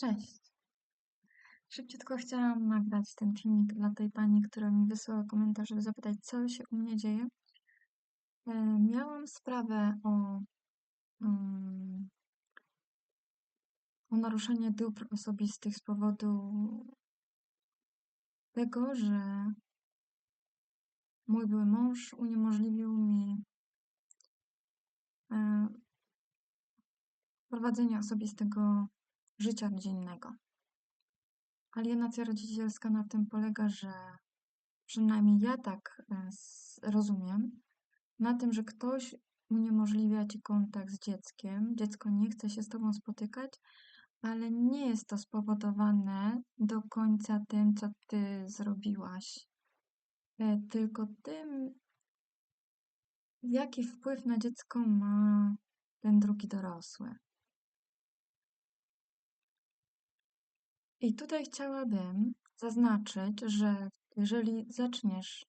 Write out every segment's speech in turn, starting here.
Cześć. Szybciutko chciałam nagrać ten filmik dla tej pani, która mi wysłała komentarz, żeby zapytać, co się u mnie dzieje. E, miałam sprawę o, um, o naruszenie dóbr osobistych z powodu tego, że mój były mąż uniemożliwił mi e, prowadzenie osobistego życia rodzinnego. Alienacja rodzicielska na tym polega, że przynajmniej ja tak e, rozumiem, na tym, że ktoś uniemożliwia ci kontakt z dzieckiem, dziecko nie chce się z tobą spotykać, ale nie jest to spowodowane do końca tym, co ty zrobiłaś, e, tylko tym, jaki wpływ na dziecko ma ten drugi dorosły. I tutaj chciałabym zaznaczyć, że jeżeli zaczniesz,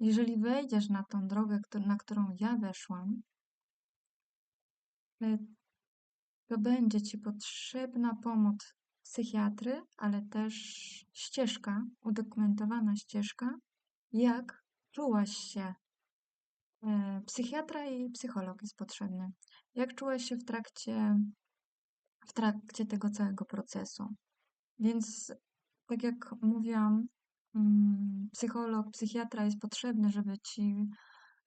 jeżeli wejdziesz na tą drogę, na którą ja weszłam, e, to będzie ci potrzebna pomoc psychiatry, ale też ścieżka, udokumentowana ścieżka, jak czułaś się. E, psychiatra i psycholog jest potrzebny. Jak czułaś się w trakcie, w trakcie tego całego procesu? Więc tak jak mówiłam, mm, psycholog, psychiatra jest potrzebny, żeby ci,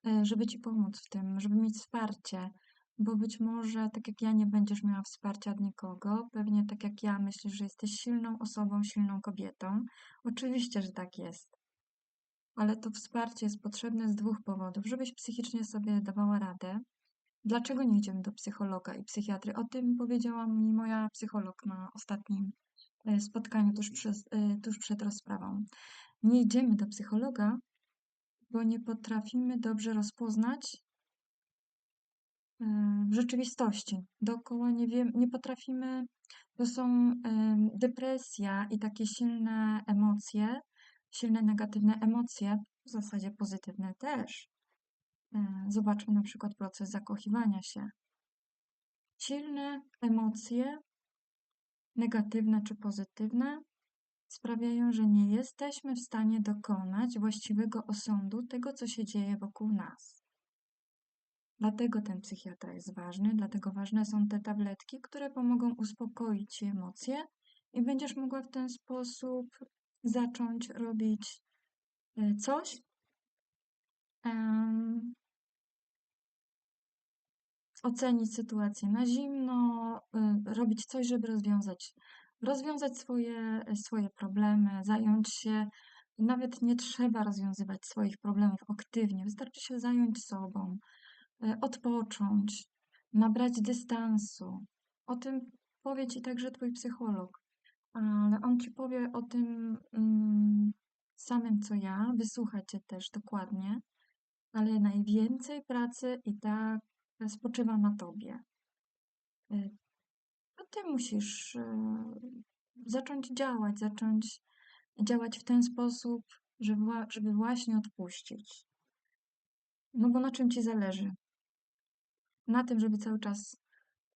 e, żeby ci pomóc w tym, żeby mieć wsparcie, bo być może tak jak ja nie będziesz miała wsparcia od nikogo, pewnie tak jak ja myślisz, że jesteś silną osobą, silną kobietą. Oczywiście, że tak jest. Ale to wsparcie jest potrzebne z dwóch powodów, żebyś psychicznie sobie dawała radę. Dlaczego nie idziemy do psychologa i psychiatry? O tym powiedziała mi moja psycholog na ostatnim spotkaniu tuż, przez, e, tuż przed rozprawą. Nie idziemy do psychologa, bo nie potrafimy dobrze rozpoznać e, w rzeczywistości. Dookoła nie, wiem, nie potrafimy, to są depresja i takie silne emocje, silne negatywne emocje, w zasadzie pozytywne też. Zobaczmy na przykład proces zakochiwania się. Silne emocje negatywne czy pozytywne, sprawiają, że nie jesteśmy w stanie dokonać właściwego osądu tego, co się dzieje wokół nas. Dlatego ten psychiatra jest ważny, dlatego ważne są te tabletki, które pomogą uspokoić emocje i będziesz mogła w ten sposób zacząć robić e, coś, ocenić sytuację na zimno, y, robić coś, żeby rozwiązać, rozwiązać swoje, swoje problemy, zająć się. Nawet nie trzeba rozwiązywać swoich problemów aktywnie, wystarczy się zająć sobą, y, odpocząć, nabrać dystansu. O tym powie ci także twój psycholog, ale on ci powie o tym mm, samym co ja, wysłucha cię też dokładnie, ale najwięcej pracy i tak spoczywa na tobie. To ty musisz e, zacząć działać, zacząć działać w ten sposób, żeby właśnie odpuścić. No bo na czym ci zależy? Na tym, żeby cały czas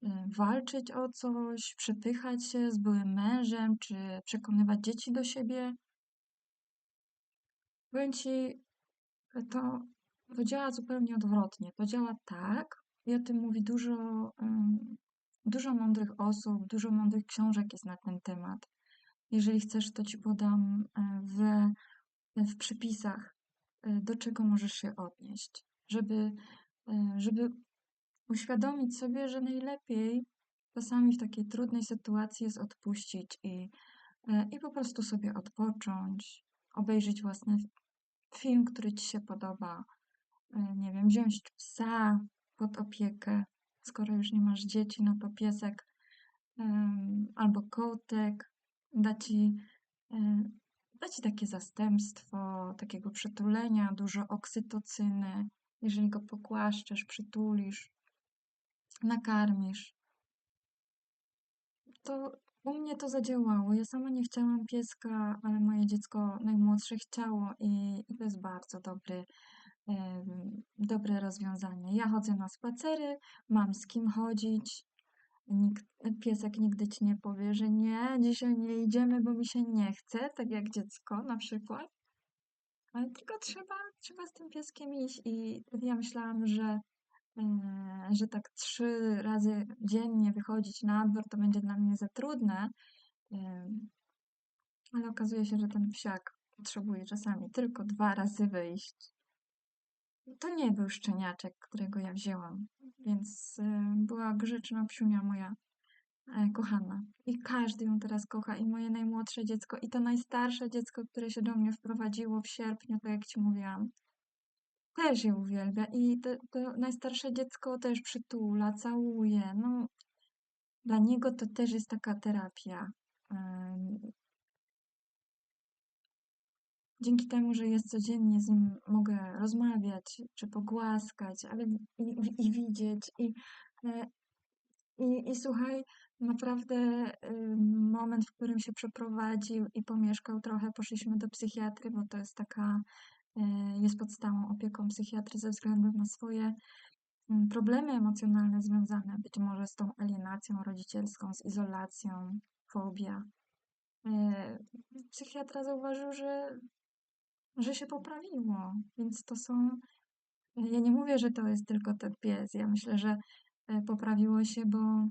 e, walczyć o coś, przepychać się z byłym mężem, czy przekonywać dzieci do siebie. Powiem ci, to, to działa zupełnie odwrotnie. To działa tak, i o tym mówi dużo, dużo mądrych osób, dużo mądrych książek jest na ten temat. Jeżeli chcesz, to ci podam e, w, w przypisach, e, do czego możesz się odnieść, żeby, e, żeby uświadomić sobie, że najlepiej czasami w takiej trudnej sytuacji jest odpuścić i, i po prostu sobie odpocząć, obejrzeć własny film, który ci się podoba, nie wiem, wziąć psa, pod opiekę, skoro już nie masz dzieci, no to piesek albo kotek da ci, da ci takie zastępstwo, takiego przytulenia, dużo oksytocyny. Jeżeli go pokłaszczesz, przytulisz, nakarmisz, to u mnie to zadziałało. Ja sama nie chciałam pieska, ale moje dziecko najmłodsze chciało i, i to jest bardzo dobry dobre rozwiązanie. Ja chodzę na spacery, mam z kim chodzić, Nikt, piesek nigdy ci nie powie, że nie, dzisiaj nie idziemy, bo mi się nie chce, tak jak dziecko na przykład. Ale tylko trzeba, trzeba z tym pieskiem iść i ja myślałam, że, że tak trzy razy dziennie wychodzić na dwór to będzie dla mnie za trudne. Ale okazuje się, że ten psiak potrzebuje czasami tylko dwa razy wyjść. To nie był szczeniaczek, którego ja wzięłam, więc e, była grzeczna psiunia moja e, kochana. I każdy ją teraz kocha, i moje najmłodsze dziecko, i to najstarsze dziecko, które się do mnie wprowadziło w sierpniu, tak jak ci mówiłam, też je uwielbia. I to, to najstarsze dziecko też przytula, całuje. No, dla niego to też jest taka terapia. Dzięki temu, że jest codziennie z nim, mogę rozmawiać, czy pogłaskać, ale i, i widzieć. I, e, i, I słuchaj, naprawdę y, moment, w którym się przeprowadził i pomieszkał trochę, poszliśmy do psychiatry, bo to jest taka, y, jest pod stałą opieką psychiatry ze względu na swoje mm, problemy emocjonalne związane być może z tą alienacją rodzicielską, z izolacją, fobia. Y, psychiatra zauważył, że że się poprawiło. Więc to są. Ja nie mówię, że to jest tylko ten pies. Ja myślę, że e, poprawiło się, bo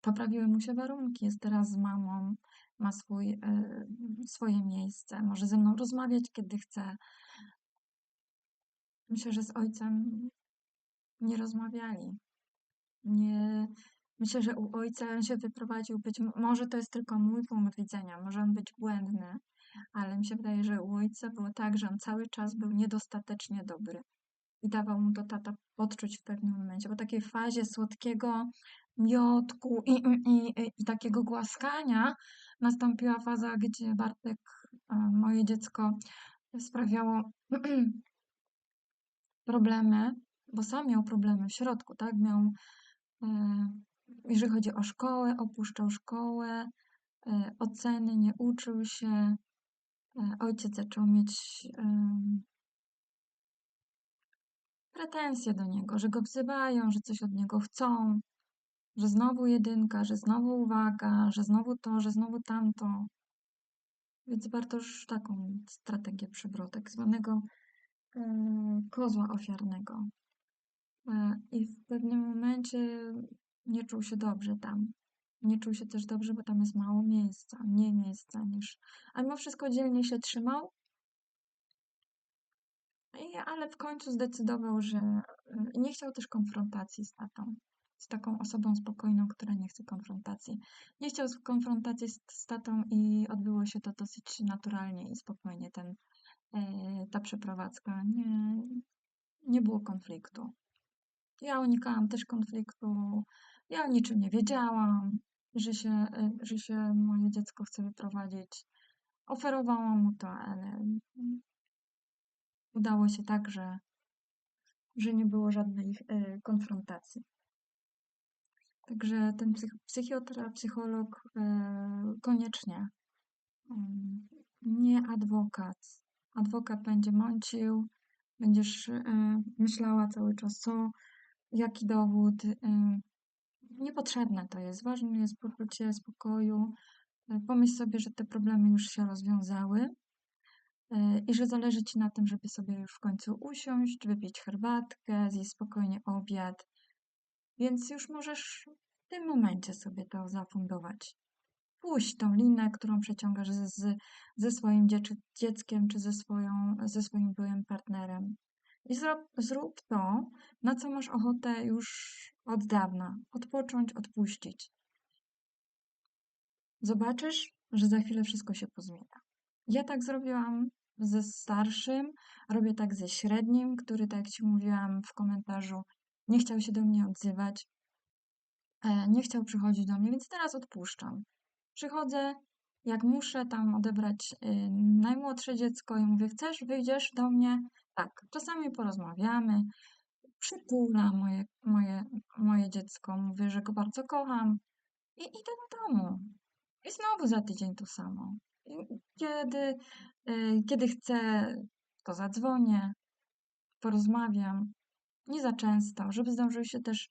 poprawiły mu się warunki. Jest teraz z mamą, ma swój, e, swoje miejsce, może ze mną rozmawiać, kiedy chce. Myślę, że z ojcem nie rozmawiali. Nie, myślę, że u ojca on się wyprowadził. Być może to jest tylko mój punkt widzenia, może on być błędny, ale mi się wydaje, że u ojca było tak, że on cały czas był niedostatecznie dobry. I dawał mu to tata odczuć w pewnym momencie. Po takiej fazie słodkiego miotku i, i, i, i takiego głaskania nastąpiła faza, gdzie Bartek, moje dziecko, sprawiało problemy, bo sam miał problemy w środku, tak? Miał, e, jeżeli chodzi o szkołę, opuszczał szkołę, e, oceny, nie uczył się, E, ojciec zaczął mieć pretensje do niego, że go wzywają, że coś od niego chcą, że znowu jedynka, że znowu uwaga, że znowu to, że znowu tamto. Więc warto już taką strategię przybrał, tak zwanego e, kozła ofiarnego. E, I w pewnym momencie nie czuł się dobrze tam. Nie czuł się też dobrze, bo tam jest mało miejsca, mniej miejsca niż. A mimo wszystko dzielnie się trzymał. I, ale w końcu zdecydował, że y, nie chciał też konfrontacji z tatą. Z taką osobą spokojną, która nie chce konfrontacji. Nie chciał konfrontacji z, z tatą i odbyło się to dosyć naturalnie i spokojnie. Ten, e, ta przeprowadzka nie, nie było konfliktu. Ja unikałam też konfliktu. Ja o niczym nie wiedziałam że się, e, że się moje dziecko chce wyprowadzić. Oferowałam mu to, ale udało się tak, że, że nie było żadnej e, konfrontacji. Także ten psych psychiatra, psycholog e, koniecznie. Nie adwokat. Adwokat będzie mącił, będziesz myślała cały czas, co, jaki dowód, Niepotrzebne to jest. Ważne jest poczucie spokoju. E, pomyśl sobie, że te problemy już się rozwiązały e, i że zależy Ci na tym, żeby sobie już w końcu usiąść, wypić herbatkę, zjeść spokojnie obiad. Więc już możesz w tym momencie sobie to zafundować. Puść tą linę, którą przeciągasz z, ze swoim dzieckiem czy ze, swoją, ze swoim byłym partnerem. I zrób, zrób to, na co masz ochotę już od dawna. Odpocząć, odpuścić. Zobaczysz, że za chwilę wszystko się pozmienia. Ja tak zrobiłam ze starszym, robię tak ze średnim, który, tak jak Ci mówiłam w komentarzu, nie chciał się do mnie odzywać, e, nie chciał przychodzić do mnie, więc teraz odpuszczam. Przychodzę, jak muszę tam odebrać y, najmłodsze dziecko i mówię, chcesz, wyjdziesz do mnie? Tak, czasami porozmawiamy, przytula moje, moje, moje dziecko, mówię, że go bardzo kocham i idę do domu. I znowu za tydzień to samo. Kiedy, y, kiedy chcę, to zadzwonię, porozmawiam. Nie za często, żeby zdążył się też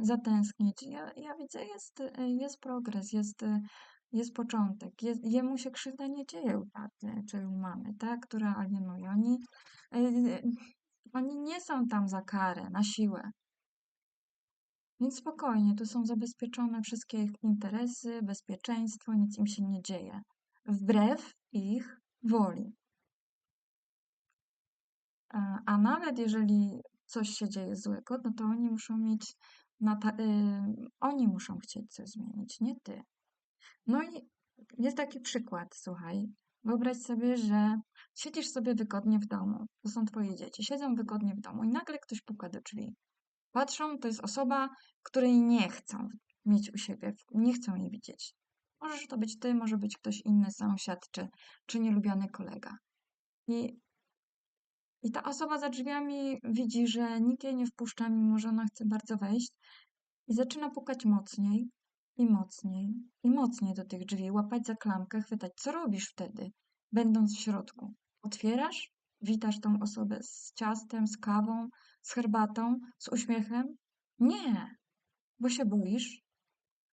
zatęsknić. Ja, ja widzę, jest, jest progres, jest, jest początek. Jest, jemu się krzywda nie dzieje u taty czy u mamy, tak, która alienuje. Oni, oni nie są tam za karę, na siłę. Więc spokojnie, tu są zabezpieczone wszystkie ich interesy, bezpieczeństwo, nic im się nie dzieje. Wbrew ich woli. A nawet jeżeli coś się dzieje złego, no to oni muszą mieć, y, oni muszą chcieć coś zmienić, nie ty. No i jest taki przykład, słuchaj. Wyobraź sobie, że siedzisz sobie wygodnie w domu. To są twoje dzieci. Siedzą wygodnie w domu i nagle ktoś puka do drzwi. Patrzą, to jest osoba, której nie chcą mieć u siebie, nie chcą jej widzieć. Możesz to być ty, może być ktoś inny, sąsiad czy, czy nielubiany kolega. I, I ta osoba za drzwiami widzi, że nikt jej nie wpuszcza, mimo że ona chce bardzo wejść i zaczyna pukać mocniej i mocniej i mocniej do tych drzwi, łapać za klamkę, chwytać. Co robisz wtedy, będąc w środku? Otwierasz, witasz tą osobę z ciastem, z kawą, z herbatą, z uśmiechem? Nie, bo się boisz,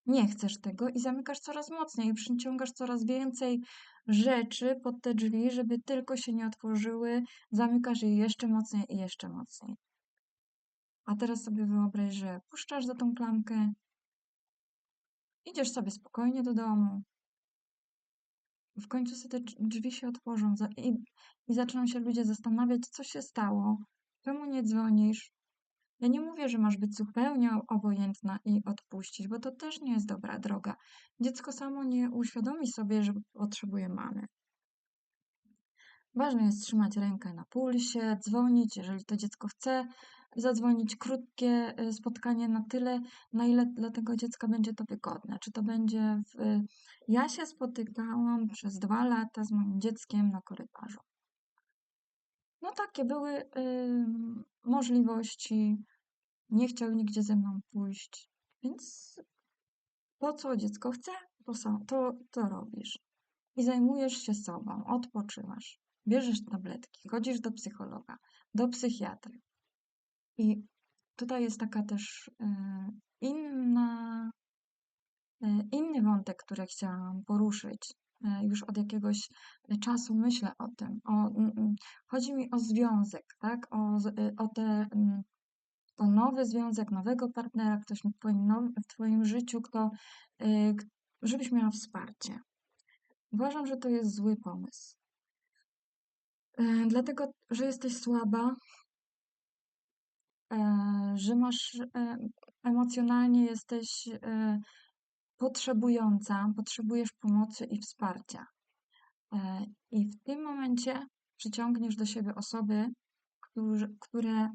nie chcesz tego i zamykasz coraz mocniej i przyciągasz coraz więcej rzeczy pod te drzwi, żeby tylko się nie otworzyły, zamykasz je jeszcze mocniej i jeszcze mocniej. A teraz sobie wyobraź, że puszczasz za tą klamkę, idziesz sobie spokojnie do domu, w końcu sobie te drzwi się otworzą i, i zaczną się ludzie zastanawiać, co się stało, czemu nie dzwonisz, ja nie mówię, że masz być zupełnie obojętna i odpuścić, bo to też nie jest dobra droga. Dziecko samo nie uświadomi sobie, że potrzebuje mamy. Ważne jest trzymać rękę na pulsie, dzwonić, jeżeli to dziecko chce, zadzwonić krótkie y, spotkanie na tyle, na ile dla tego dziecka będzie to wygodne. Czy to będzie w... Ja się spotykałam przez dwa lata z moim dzieckiem na korytarzu. No takie były y, możliwości. Nie chciał nigdzie ze mną pójść, więc po co dziecko chce, to, to, to robisz. I zajmujesz się sobą, odpoczywasz, bierzesz tabletki, chodzisz do psychologa, do psychiatry. I tutaj jest taka też y, inna, y, inny wątek, który chciałam poruszyć. E, już od jakiegoś czasu myślę o tym. O, chodzi mi o związek, tak? O, o te, o nowy związek, nowego partnera, ktoś w twoim, w twoim życiu, kto, żebyś miała wsparcie. Uważam, że to jest zły pomysł. E, dlatego, że jesteś słaba, e, że masz emocjonalnie jesteś potrzebująca, potrzebujesz pomocy i wsparcia. E, I w tym momencie przyciągniesz do siebie osoby, które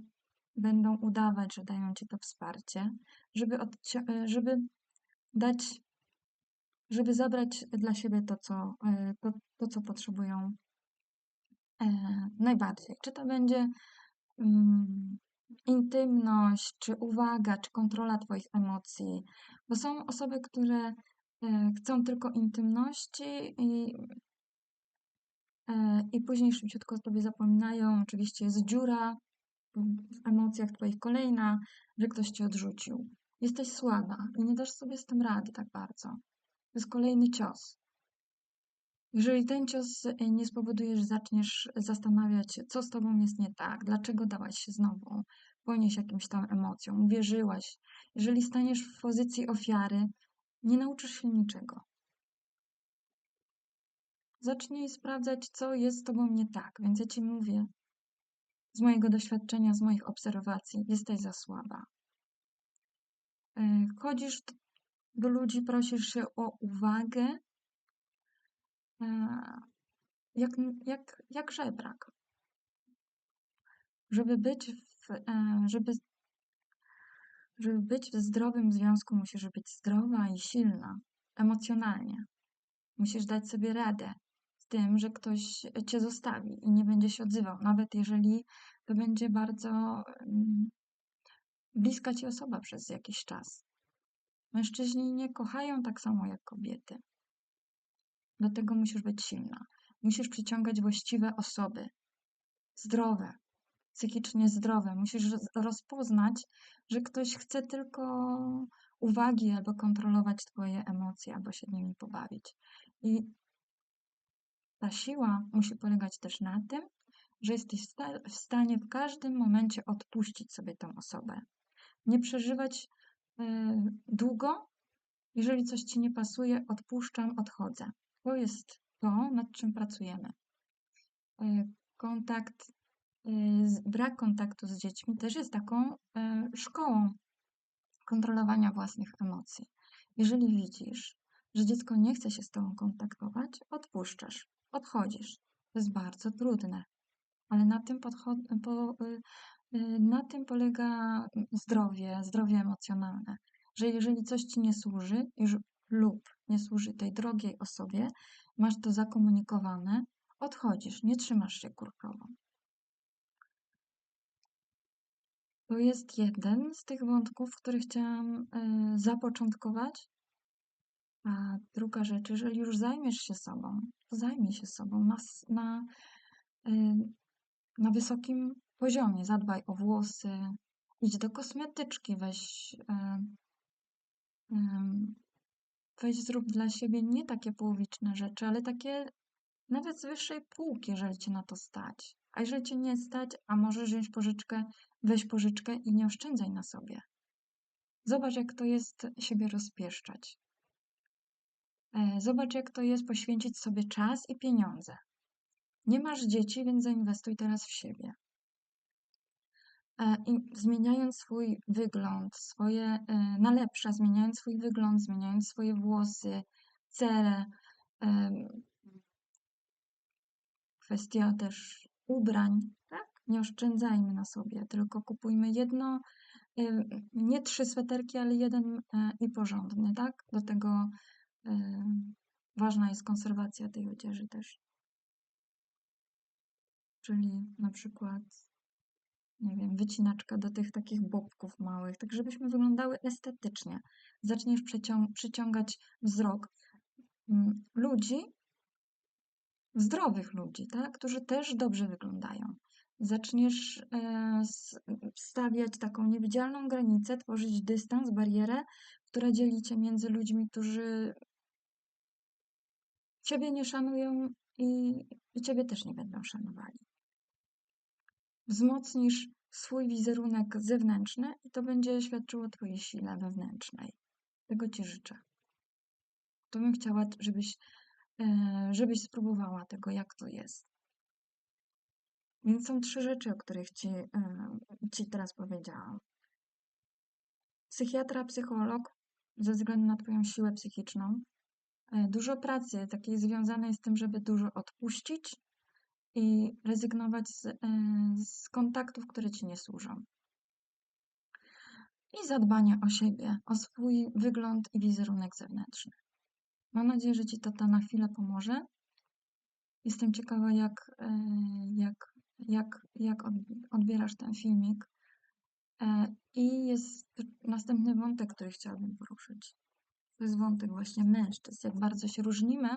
będą udawać, że dają ci to wsparcie, żeby, e, żeby dać, żeby zabrać dla siebie to, co, e, to, to, co potrzebują najbardziej. Czy to będzie mm, intymność, czy uwaga, czy kontrola Twoich emocji, bo są osoby, które e, chcą tylko intymności i, e, i później szybciutko o Tobie zapominają. Oczywiście jest dziura w emocjach Twoich kolejna, że ktoś Cię odrzucił. Jesteś słaba i nie dasz sobie z tym rady tak bardzo. To jest kolejny cios. Jeżeli ten cios e, nie spowoduje, że zaczniesz zastanawiać co z tobą jest nie tak, dlaczego dałaś się znowu ponieść jakimś tam emocjom, uwierzyłaś. Jeżeli staniesz w pozycji ofiary, nie nauczysz się niczego. Zacznij sprawdzać, co jest z tobą nie tak. Więc ja ci mówię, z mojego doświadczenia, z moich obserwacji, jesteś za słaba. E, chodzisz do ludzi, prosisz się o uwagę, jak, jak, jak żebrak. Żeby być, w, e, żeby, żeby być w zdrowym związku, musisz być zdrowa i silna emocjonalnie. Musisz dać sobie radę z tym, że ktoś cię zostawi i nie będzie się odzywał, nawet jeżeli to będzie bardzo mm, bliska ci osoba przez jakiś czas. Mężczyźni nie kochają tak samo jak kobiety. Dlatego musisz być silna. Musisz przyciągać właściwe osoby, zdrowe, psychicznie zdrowe. Musisz rozpoznać, że ktoś chce tylko uwagi albo kontrolować Twoje emocje, albo się nimi pobawić. I ta siła musi polegać też na tym, że jesteś w stanie w każdym momencie odpuścić sobie tę osobę. Nie przeżywać e, długo, jeżeli coś ci nie pasuje, odpuszczam, odchodzę. To jest to, nad czym pracujemy. E, kontakt, e, brak kontaktu z dziećmi też jest taką szkołą kontrolowania własnych emocji. Jeżeli widzisz, że dziecko nie chce się z tobą kontaktować, odpuszczasz, odchodzisz. To jest bardzo trudne, ale na tym, po, y, y, na tym polega zdrowie, zdrowie emocjonalne, że jeżeli coś ci nie służy już, lub nie służy tej drogiej osobie, masz to zakomunikowane, odchodzisz, nie trzymasz się kurkowo. To jest jeden z tych wątków, który chciałam y, zapoczątkować. A druga rzecz, jeżeli już zajmiesz się sobą, to zajmij się sobą na, na, na wysokim poziomie. Zadbaj o włosy, idź do kosmetyczki, weź, e, weź zrób dla siebie nie takie połowiczne rzeczy, ale takie nawet z wyższej półki, jeżeli cię na to stać. A jeżeli cię nie stać, a możesz wziąć pożyczkę, weź pożyczkę i nie oszczędzaj na sobie. Zobacz, jak to jest siebie rozpieszczać. E, zobacz, jak to jest poświęcić sobie czas i pieniądze. Nie masz dzieci, więc zainwestuj teraz w siebie. E, zmieniając swój wygląd, swoje e, na lepsze, zmieniając swój wygląd, zmieniając swoje włosy, cele, kwestia też ubrań, tak? Nie oszczędzajmy na sobie, tylko kupujmy jedno, nie trzy sweterki, ale jeden i porządny, tak? Do tego ważna jest konserwacja tej odzieży też czyli na przykład, nie wiem, wycinaczka do tych takich bobków małych, tak żebyśmy wyglądały estetycznie. Zaczniesz przyciągać wzrok mm, ludzi, zdrowych ludzi, tak? którzy też dobrze wyglądają. Zaczniesz e, stawiać taką niewidzialną granicę, tworzyć dystans, barierę, która dzieli cię między ludźmi, którzy ciebie nie szanują i, i ciebie też nie będą szanowali wzmocnisz swój wizerunek zewnętrzny i to będzie świadczyło o Twojej sile wewnętrznej. Tego Ci życzę. To bym chciała, żebyś, e, żebyś spróbowała tego, jak to jest. Więc są trzy rzeczy, o których Ci, e, ci teraz powiedziałam. Psychiatra, psycholog, ze względu na Twoją siłę psychiczną. E, dużo pracy takiej związanej z tym, żeby dużo odpuścić, i rezygnować z, e, z kontaktów, które ci nie służą. I zadbanie o siebie, o swój wygląd i wizerunek zewnętrzny. Mam nadzieję, że Ci to na chwilę pomoże. Jestem ciekawa, jak, e, jak, jak, jak odbierasz ten filmik. E, I jest następny wątek, który chciałabym poruszyć. To jest wątek właśnie mężczyzn, jak bardzo się różnimy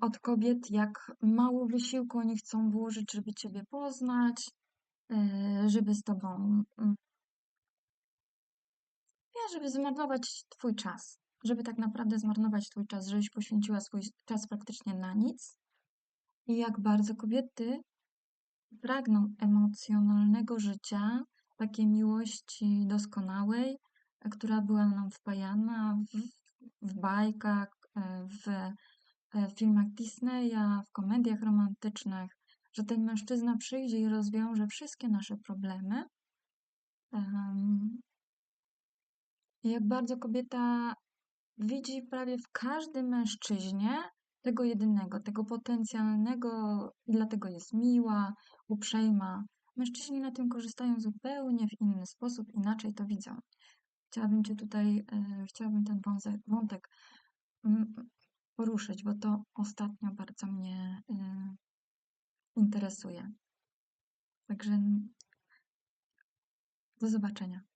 od kobiet, jak mało wysiłku oni chcą włożyć, żeby Ciebie poznać, e, żeby z Tobą, mm, żeby zmarnować Twój czas, żeby tak naprawdę zmarnować Twój czas, żebyś poświęciła swój czas praktycznie na nic. I jak bardzo kobiety pragną emocjonalnego życia, takiej miłości doskonałej, która była nam wpajana w, w bajkach, e, w w filmach Disneya, w komediach romantycznych, że ten mężczyzna przyjdzie i rozwiąże wszystkie nasze problemy. I jak bardzo kobieta widzi prawie w każdym mężczyźnie tego jedynego, tego potencjalnego, i dlatego jest miła, uprzejma. Mężczyźni na tym korzystają zupełnie w inny sposób, inaczej to widzą. Chciałabym Cię tutaj, e, chciałabym ten wątek poruszyć, bo to ostatnio bardzo mnie y, interesuje. Także do zobaczenia.